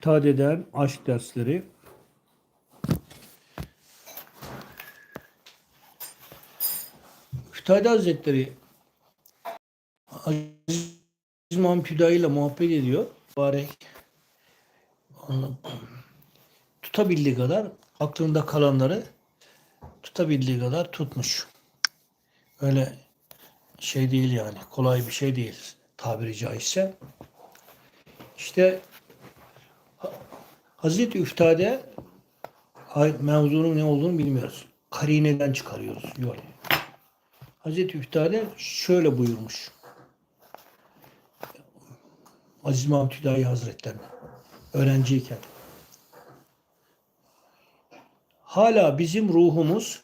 Tadeden aşk dersleri. Üftade Hazretleri Aziz İmam Püdayi ile muhabbet ediyor. Mübarek onu tutabildiği kadar aklında kalanları tutabildiği kadar tutmuş. Öyle şey değil yani. Kolay bir şey değil tabiri caizse. İşte Hazreti Üftade mevzunun ne olduğunu bilmiyoruz. Karineden çıkarıyoruz yol. Hazreti Üftade şöyle buyurmuş. Aziz Mahmud Hüdayi Hazretlerine öğrenciyken hala bizim ruhumuz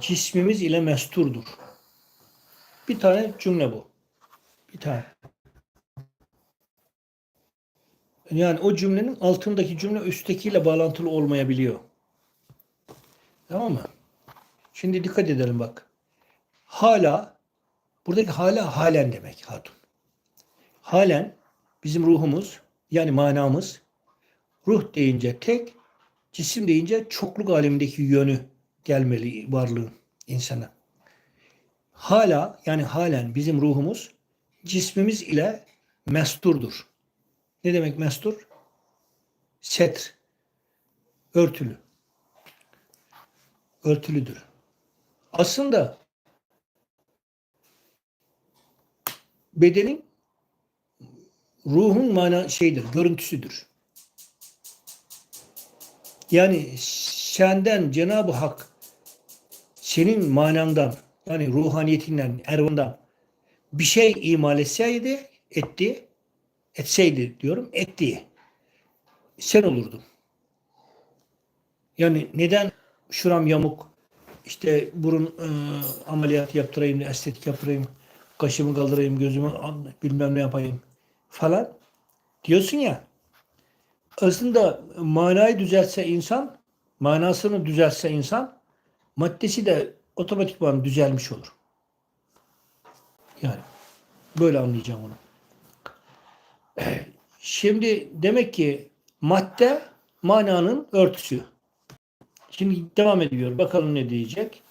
cismimiz ile mesturdur. Bir tane cümle bu. Bir tane. Yani o cümlenin altındaki cümle üsttekiyle bağlantılı olmayabiliyor. Tamam mı? Şimdi dikkat edelim bak. Hala buradaki hala halen demek hatun. Halen bizim ruhumuz yani manamız ruh deyince tek, cisim deyince çokluk alemindeki yönü gelmeli varlığın insana. Hala yani halen bizim ruhumuz cismimiz ile mesturdur. Ne demek mestur? Setr. Örtülü. Örtülüdür. Aslında bedenin ruhun mana şeydir, görüntüsüdür. Yani senden Cenab-ı Hak senin manandan yani ruhaniyetinden, ervandan bir şey imal etseydi, etti, etseydi diyorum, etti. Sen olurdun. Yani neden şuram yamuk, işte burun e, ameliyat yaptırayım, estetik yaptırayım, kaşımı kaldırayım, gözümü bilmem ne yapayım falan diyorsun ya. Aslında manayı düzeltse insan, manasını düzeltse insan, maddesi de otomatikman düzelmiş olur. Yani böyle anlayacağım onu. Şimdi demek ki madde mananın örtüsü. Şimdi devam ediyor. Bakalım ne diyecek.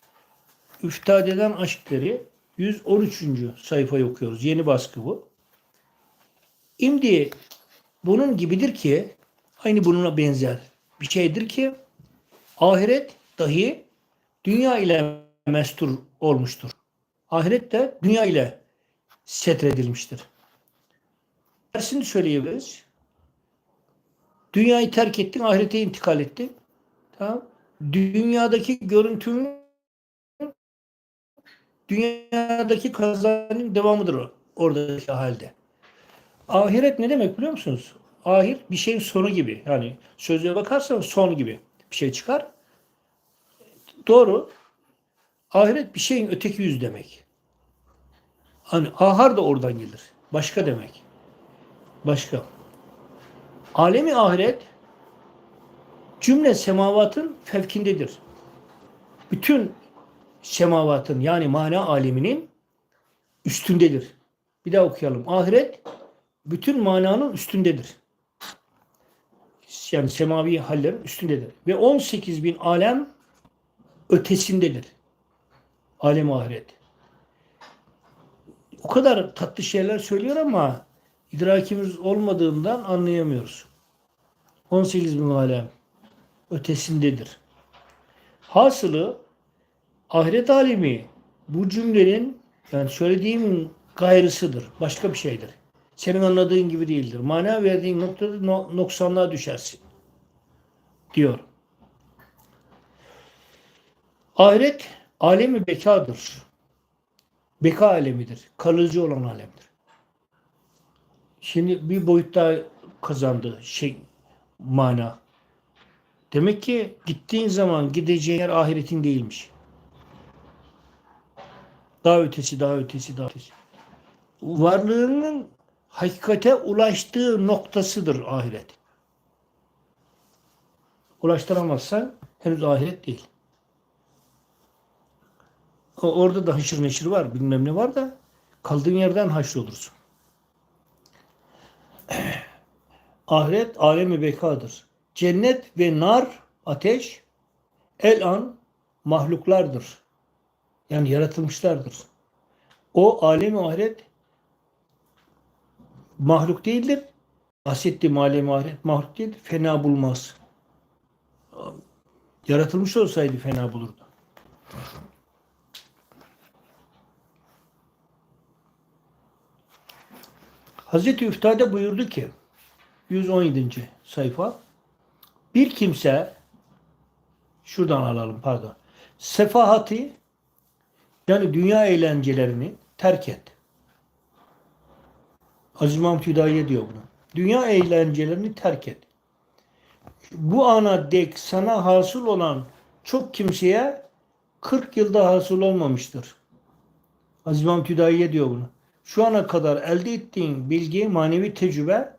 Üftadeden aşkları 113. sayfayı okuyoruz. Yeni baskı bu. Şimdi bunun gibidir ki aynı bununla benzer bir şeydir ki ahiret dahi dünya ile mestur olmuştur. Ahiret de dünya ile setredilmiştir. Tersini söyleyebiliriz. Dünyayı terk ettin, ahirete intikal ettin. Tamam. Dünyadaki görüntünün dünyadaki kazanın devamıdır o. Oradaki halde. Ahiret ne demek biliyor musunuz? Ahir bir şeyin sonu gibi. Yani sözlüğe bakarsanız son gibi bir şey çıkar. Doğru. Ahiret bir şeyin öteki yüz demek. Hani ahar da oradan gelir. Başka demek. Başka. Alemi ahiret cümle semavatın fevkindedir. Bütün semavatın yani mana aleminin üstündedir. Bir daha okuyalım. Ahiret bütün mananın üstündedir. Yani semavi hallerin üstündedir. Ve 18 bin alem ötesindedir. Alem ahiret. O kadar tatlı şeyler söylüyor ama idrakimiz olmadığından anlayamıyoruz. 18 bin alem ötesindedir. Hasılı ahiret alemi bu cümlenin yani söylediğimin gayrısıdır. Başka bir şeydir. Senin anladığın gibi değildir. Mana verdiğin noktada no, noksanlığa düşersin. Diyor. Ahiret alemi bekadır. Beka alemidir. Kalıcı olan alemdir. Şimdi bir boyut daha kazandı şey mana. Demek ki gittiğin zaman gideceğin yer ahiretin değilmiş. Daha ötesi, daha ötesi, daha ötesi. Varlığının hakikate ulaştığı noktasıdır ahiret. Ulaştıramazsan henüz ahiret değil. Orada da haşır neşir var, bilmem ne var da kaldığın yerden haşr olursun. Ahiret alemi bekadır. Cennet ve nar, ateş, el an mahluklardır. Yani yaratılmışlardır. O alemi ahiret mahluk değildir. Bahsettiğim alemi ahiret mahluk değil, fena bulmaz. Yaratılmış olsaydı fena bulurdu. Hazreti Üftade buyurdu ki 117. sayfa bir kimse şuradan alalım pardon sefahati yani dünya eğlencelerini terk et. Aziz Mahmut Hüdayi diyor bunu. Dünya eğlencelerini terk et. Bu ana dek sana hasıl olan çok kimseye 40 yılda hasıl olmamıştır. Aziz Mahmut Hüdayi diyor bunu. Şu ana kadar elde ettiğin bilgi, manevi tecrübe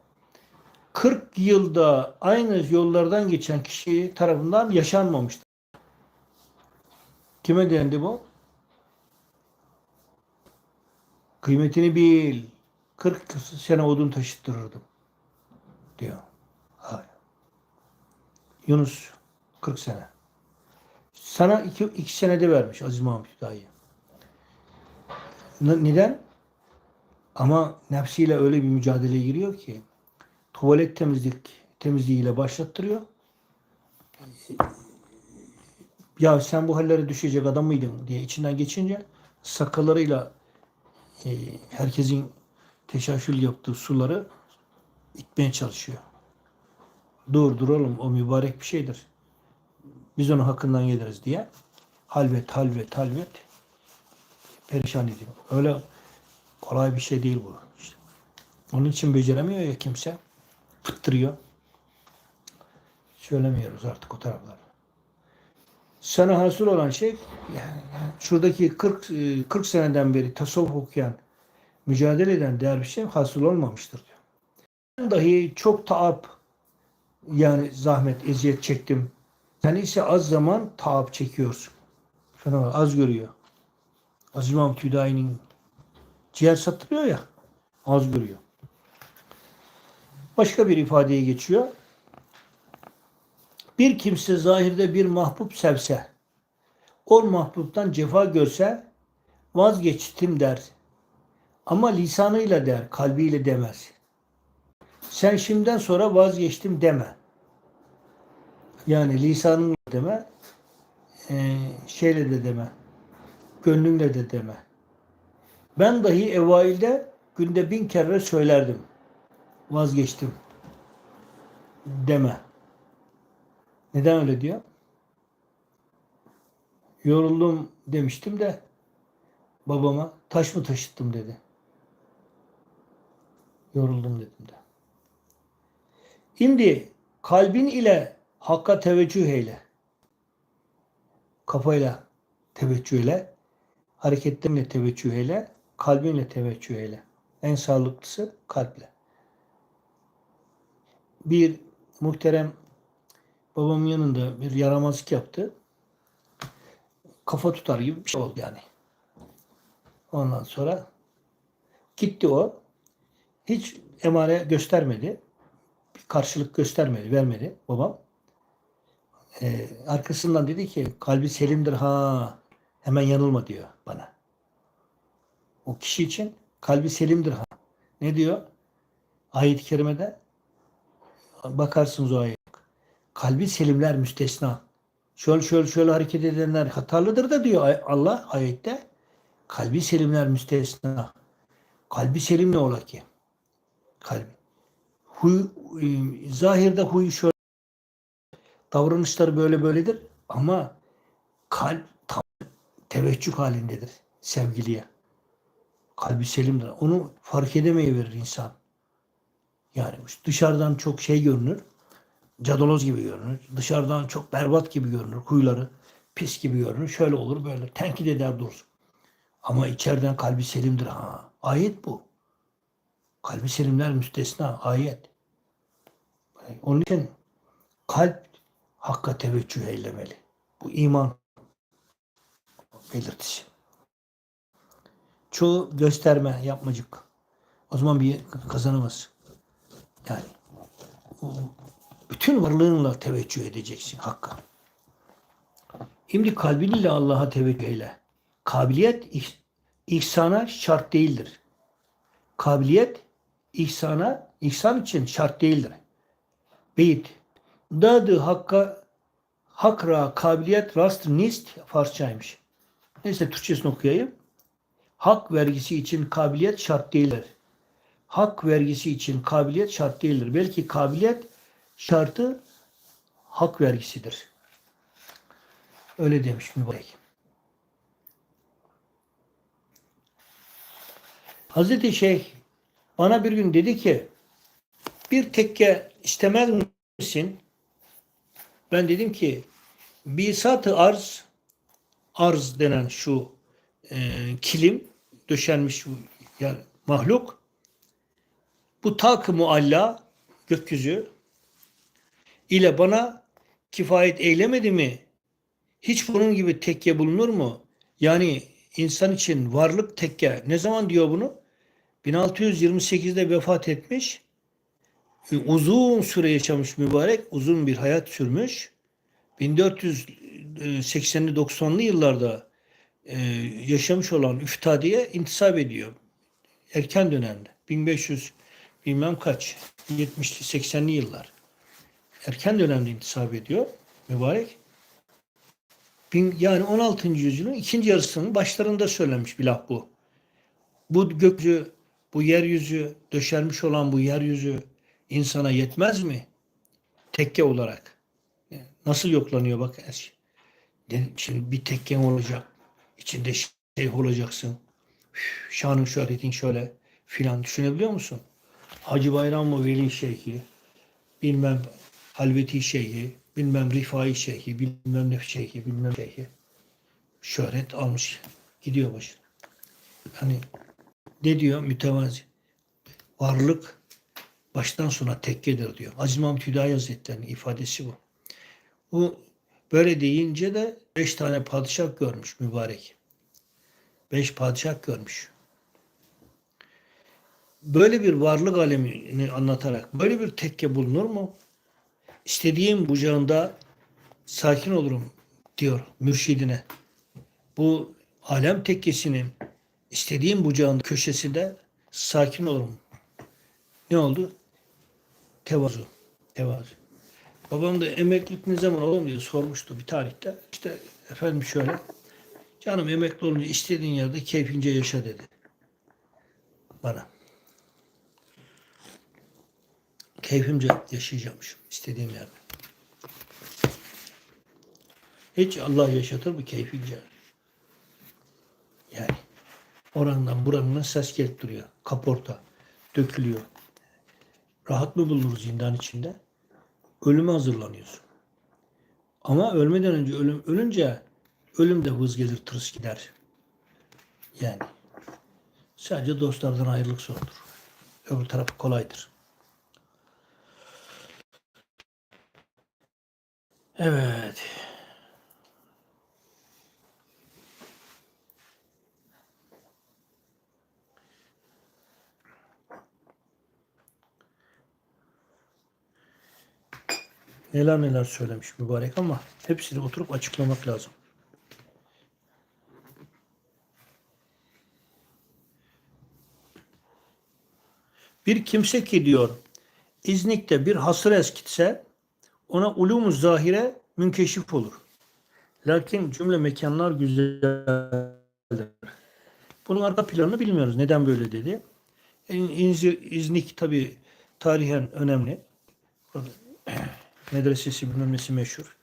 40 yılda aynı yollardan geçen kişi tarafından yaşanmamıştır. Kime dendi bu? Kıymetini bil. 40 sene odun taşıttırırdım. Diyor. Hayır. Yunus 40 sene. Sana iki, iki senede vermiş Aziz Mahmut Hüdayi. Ne- Neden? Ama nefsiyle öyle bir mücadeleye giriyor ki tuvalet temizlik temizliğiyle başlattırıyor. Ya sen bu hallere düşecek adam mıydın diye içinden geçince sakallarıyla e, herkesin teşaşül yaptığı suları itmeye çalışıyor. Dur dur oğlum o mübarek bir şeydir. Biz onun hakkından geliriz diye halvet halvet halvet perişan ediyor. Öyle kolay bir şey değil bu. İşte. Onun için beceremiyor ya kimse. Fıttırıyor. Söylemiyoruz artık o tarafları. Sana hasıl olan şey yani şuradaki 40 e, 40 seneden beri tasavvuf okuyan, mücadele eden dervişe hasıl olmamıştır diyor. Ben dahi çok taap yani zahmet, eziyet çektim. Sen ise az zaman taap çekiyorsun. Fena az görüyor. Aziz Mahmut Hüdayi'nin ciğer satılıyor ya az görüyor. Başka bir ifadeye geçiyor. Bir kimse zahirde bir mahbub sevse, o mahbubtan cefa görse vazgeçtim der. Ama lisanıyla der, kalbiyle demez. Sen şimdiden sonra vazgeçtim deme. Yani lisanınla deme, eee, şeyle de deme, gönlünle de deme. Ben dahi evailde günde bin kere söylerdim. Vazgeçtim. Deme. Neden öyle diyor? Yoruldum demiştim de babama taş mı taşıttım dedi. Yoruldum dedim de. Şimdi kalbin ile hakka teveccüh eyle. Kafayla teveccüh eyle. Hareketlerinle teveccüh eyle. Kalbinle teveccüh eyle. En sağlıklısı kalple. Bir muhterem babamın yanında bir yaramazlık yaptı. Kafa tutar gibi bir şey oldu yani. Ondan sonra gitti o. Hiç emare göstermedi. Bir karşılık göstermedi, vermedi babam. Ee, arkasından dedi ki kalbi selimdir ha. Hemen yanılma diyor bana. O kişi için kalbi selimdir. Ne diyor? Ayet-i kerimede bakarsınız o ayet. Kalbi selimler müstesna. Şöyle şöyle şöyle hareket edenler hatalıdır da diyor Allah ayette. Kalbi selimler müstesna. Kalbi selim ne ola ki? Kalbi. Huy, e, zahirde huy şöyle davranışları böyle böyledir ama kalp tam teveccüh halindedir sevgiliye. Kalbi selimdir. Onu fark edemeyiverir insan. Yani dışarıdan çok şey görünür. Cadaloz gibi görünür. Dışarıdan çok berbat gibi görünür. Huyları pis gibi görünür. Şöyle olur böyle. Tenkit eder dursun. Ama içeriden kalbi selimdir. Ha, ayet bu. Kalbi selimler müstesna. Ayet. Onun için kalp hakka teveccüh eylemeli. Bu iman belirtisi. Çoğu gösterme, yapmacık. O zaman bir kazanamaz. Yani bütün varlığınla teveccüh edeceksin Hakk'a. Şimdi kalbinle Allah'a teveccüh eyle. Kabiliyet ih- ihsana şart değildir. Kabiliyet ihsana, ihsan için şart değildir. Beyit. Dadı hakka hakra kabiliyet rast nist Farsçaymış. Neyse Türkçesini okuyayım. Hak vergisi için kabiliyet şart değildir. Hak vergisi için kabiliyet şart değildir. Belki kabiliyet şartı hak vergisidir. Öyle demiş mübarek. Hazreti Şeyh bana bir gün dedi ki bir tekke istemez misin? Ben dedim ki bisat-ı arz arz denen şu e, kilim döşenmiş yani mahluk bu tak-ı mualla gökyüzü ile bana kifayet eylemedi mi? Hiç bunun gibi tekke bulunur mu? Yani insan için varlık tekke. Ne zaman diyor bunu? 1628'de vefat etmiş. E, Uzun süre yaşamış mübarek. Uzun bir hayat sürmüş. 1480'li 90'lı yıllarda e, yaşamış olan Üftadi'ye intisap ediyor. Erken dönemde. 1500 bilmem kaç. 70'li 80'li yıllar. Erken dönemde intisap ediyor mübarek. Bin, yani 16. yüzyılın ikinci yarısının başlarında söylenmiş bir laf bu. Bu gökyüzü, bu yeryüzü, döşenmiş olan bu yeryüzü insana yetmez mi? Tekke olarak. Nasıl yoklanıyor bak. Şimdi bir tekken olacak. İçinde şeyh olacaksın. Şanın şöhretin şöyle filan düşünebiliyor musun? Hacı Bayram mı Veli Şeyhi, bilmem Halveti Şeyhi, bilmem Rifai Şeyhi, bilmem ne Şeyhi, bilmem Şeyhi. Şöhret almış. Gidiyor başına. Hani ne diyor mütevazi? Varlık baştan sona tekkedir diyor. Aziz Mahmut Hüdayi Hazretleri'nin ifadesi bu. Bu böyle deyince de beş tane padişah görmüş mübarek. Beş padişah görmüş. Böyle bir varlık alemini anlatarak böyle bir tekke bulunur mu? İstediğim bucağında sakin olurum diyor mürşidine. Bu alem tekkesinin istediğim bucağın köşesinde sakin olurum. Ne oldu? Tevazu. Tevazu. Babam da emeklilik ne zaman olur diye sormuştu bir tarihte. İşte efendim şöyle. Canım emekli olunca istediğin yerde keyfince yaşa dedi. Bana. Keyfimce yaşayacakmışım istediğim yerde. Hiç Allah yaşatır mı keyfince? Yani orandan burandan ses gelip duruyor. Kaporta dökülüyor. Rahat mı bulunur zindan içinde? Ölüme hazırlanıyorsun. Ama ölmeden önce ölüm ölünce ölüm de hız gelir tırıs gider. Yani sadece dostlardan ayrılık zordur. Öbür tarafı kolaydır. Evet. Neler neler söylemiş mübarek ama hepsini oturup açıklamak lazım. Bir kimse ki diyor İznik'te bir hasır eskitse ona ulum zahire münkeşif olur. Lakin cümle mekanlar güzeldir. Bunun arka planını bilmiyoruz. Neden böyle dedi? İznik tabi tarihen önemli. Medresesi bilmem nesi meşhur.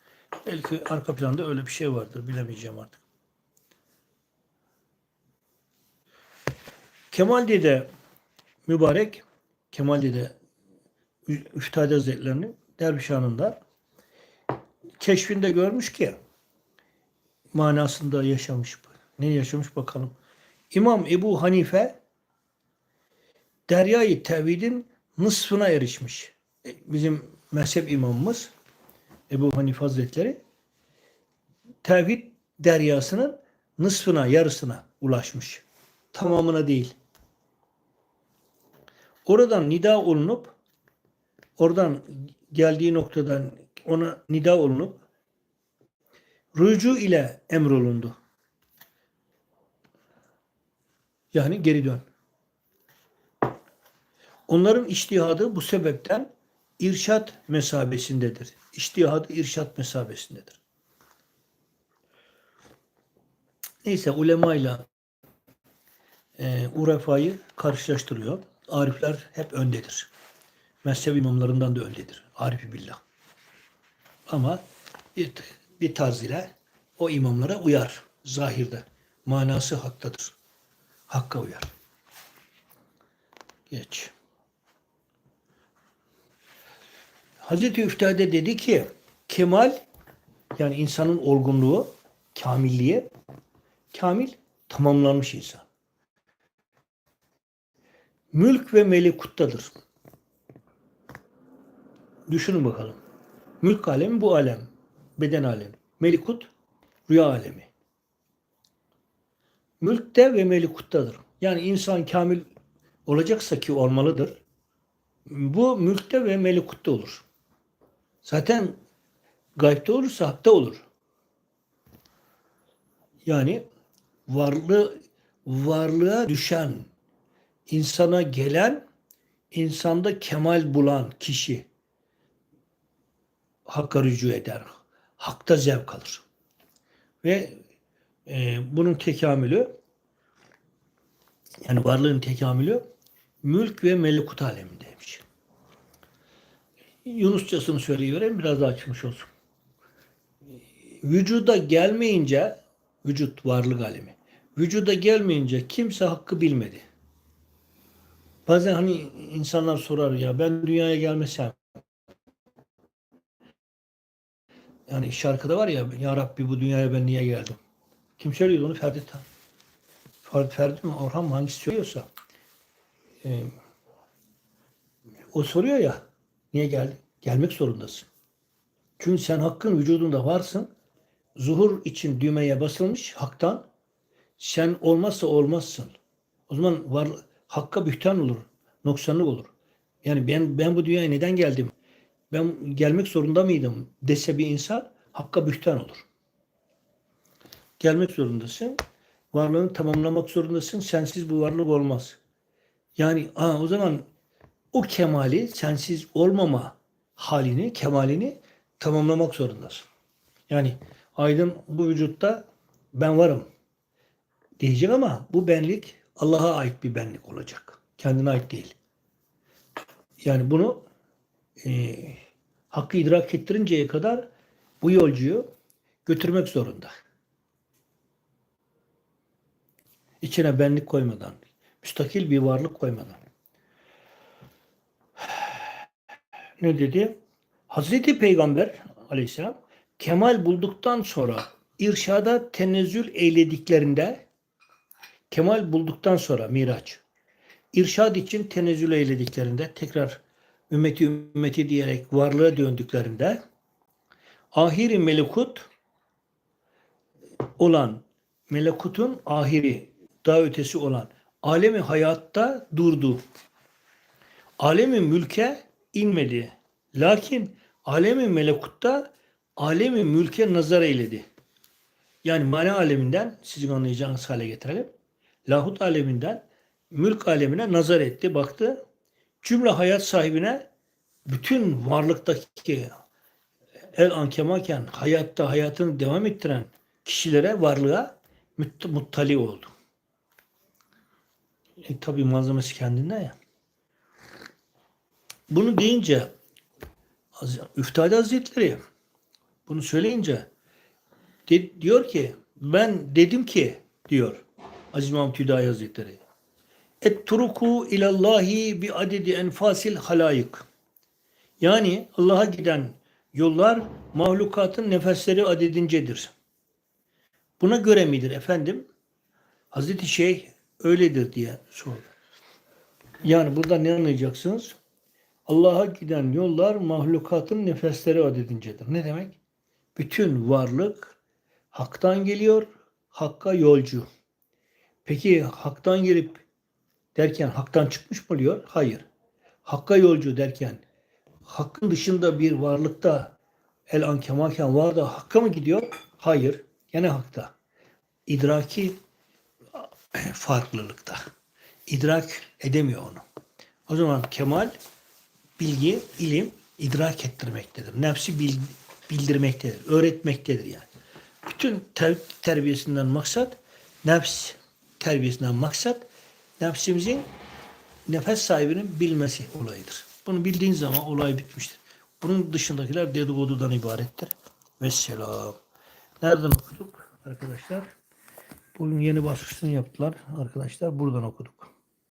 Belki arka planda öyle bir şey vardır. Bilemeyeceğim artık. Kemal Dede mübarek Kemal Dede Üftade Hazretlerini Dervişhan'ında keşfinde görmüş ki manasında yaşamış. Ne yaşamış bakalım. İmam Ebu Hanife Deryayı Tevhid'in nısfına erişmiş. E, Bizim mezhep imamımız Ebu Hanife Hazretleri tevhid deryasının nısfına, yarısına ulaşmış. Tamamına değil. Oradan nida olunup oradan geldiği noktadan ona nida olunup rücu ile emrolundu. Yani geri dön. Onların iştihadı bu sebepten irşat mesabesindedir. İştihadı irşat mesabesindedir. Neyse ulemayla e, urefayı karşılaştırıyor. Arifler hep öndedir. Mezhep imamlarından da öndedir. Arifi billah. Ama bir, bir tarz ile o imamlara uyar zahirde. Manası haktadır. Hakka uyar. Geç. Hazreti Üftade dedi ki kemal yani insanın olgunluğu, kamilliği, kamil tamamlanmış insan. Mülk ve melekuttadır. Düşünün bakalım. Mülk alemi bu alem. Beden alemi. Melikut rüya alemi. Mülkte ve melikuttadır. Yani insan kamil olacaksa ki olmalıdır. Bu mülkte ve melikutta olur. Zaten gaybte olursa hakta olur. Yani varlığı varlığa düşen, insana gelen, insanda kemal bulan kişi hakka rücu eder. Hakta zevk alır. Ve e, bunun tekamülü yani varlığın tekamülü mülk ve melekut alemindeymiş. Yunusçasını söyleyivereyim biraz daha açmış olsun. Vücuda gelmeyince vücut varlık alemi. Vücuda gelmeyince kimse hakkı bilmedi. Bazen hani insanlar sorar ya ben dünyaya gelmesem yani şarkıda var ya ya Rabbi bu dünyaya ben niye geldim? Kim söylüyordu onu? Ferdi. Ferdi, Ferdi mi? Orhan mı? Hangisi söylüyorsa. Ee, o soruyor ya niye geldin? Gelmek zorundasın. Çünkü sen hakkın vücudunda varsın. Zuhur için düğmeye basılmış haktan. Sen olmazsa olmazsın. O zaman var hakka bühtan olur. Noksanlık olur. Yani ben ben bu dünyaya neden geldim? Ben gelmek zorunda mıydım dese bir insan hakka bühtan olur. Gelmek zorundasın. Varlığını tamamlamak zorundasın. Sensiz bu varlık olmaz. Yani aa, o zaman o kemali sensiz olmama halini, kemalini tamamlamak zorundasın. Yani aydın bu vücutta ben varım diyecek ama bu benlik Allah'a ait bir benlik olacak. Kendine ait değil. Yani bunu e, hakkı idrak ettirinceye kadar bu yolcuyu götürmek zorunda. İçine benlik koymadan, müstakil bir varlık koymadan. Ne dedi? Hazreti Peygamber aleyhisselam kemal bulduktan sonra irşada tenezzül eylediklerinde kemal bulduktan sonra Miraç irşad için tenezzül eylediklerinde tekrar ümmeti ümmeti diyerek varlığa döndüklerinde ahiri melekut olan melekutun ahiri daha ötesi olan alemi hayatta durdu. Alemi mülke inmedi. Lakin alemi melekutta alemi mülke nazar eyledi. Yani mana aleminden sizin anlayacağınız hale getirelim. Lahut aleminden mülk alemine nazar etti, baktı. Cümle hayat sahibine bütün varlıktaki el ankemaken hayatta hayatını devam ettiren kişilere, varlığa muttali oldu. E, tabi malzemesi kendinde ya. Bunu deyince Üftade Hazretleri bunu söyleyince de, diyor ki ben dedim ki diyor Aziz Mahmut Hüdayi Hazretleri etturuku ilallahi bi adedi enfasil halayık yani Allah'a giden yollar mahlukatın nefesleri adedincedir. Buna göre midir efendim? Hazreti Şeyh öyledir diye sordu. Yani burada ne anlayacaksınız? Allah'a giden yollar mahlukatın nefesleri adedincedir. Ne demek? Bütün varlık haktan geliyor, hakka yolcu. Peki haktan gelip derken haktan çıkmış mı oluyor? Hayır. Hakka yolcu derken hakkın dışında bir varlıkta el an kemalken var da hakka mı gidiyor? Hayır. Gene hakta. İdraki farklılıkta. İdrak edemiyor onu. O zaman kemal bilgi, ilim idrak ettirmektedir. Nefsi bil- bildirmektedir. Öğretmektedir yani. Bütün ter- terbiyesinden maksat nefs terbiyesinden maksat nefsimizin nefes sahibinin bilmesi olayıdır. Bunu bildiğin zaman olay bitmiştir. Bunun dışındakiler dedikodudan ibarettir. Vesselam. Nereden okuduk arkadaşlar? Bugün yeni baskısını yaptılar arkadaşlar. Buradan okuduk.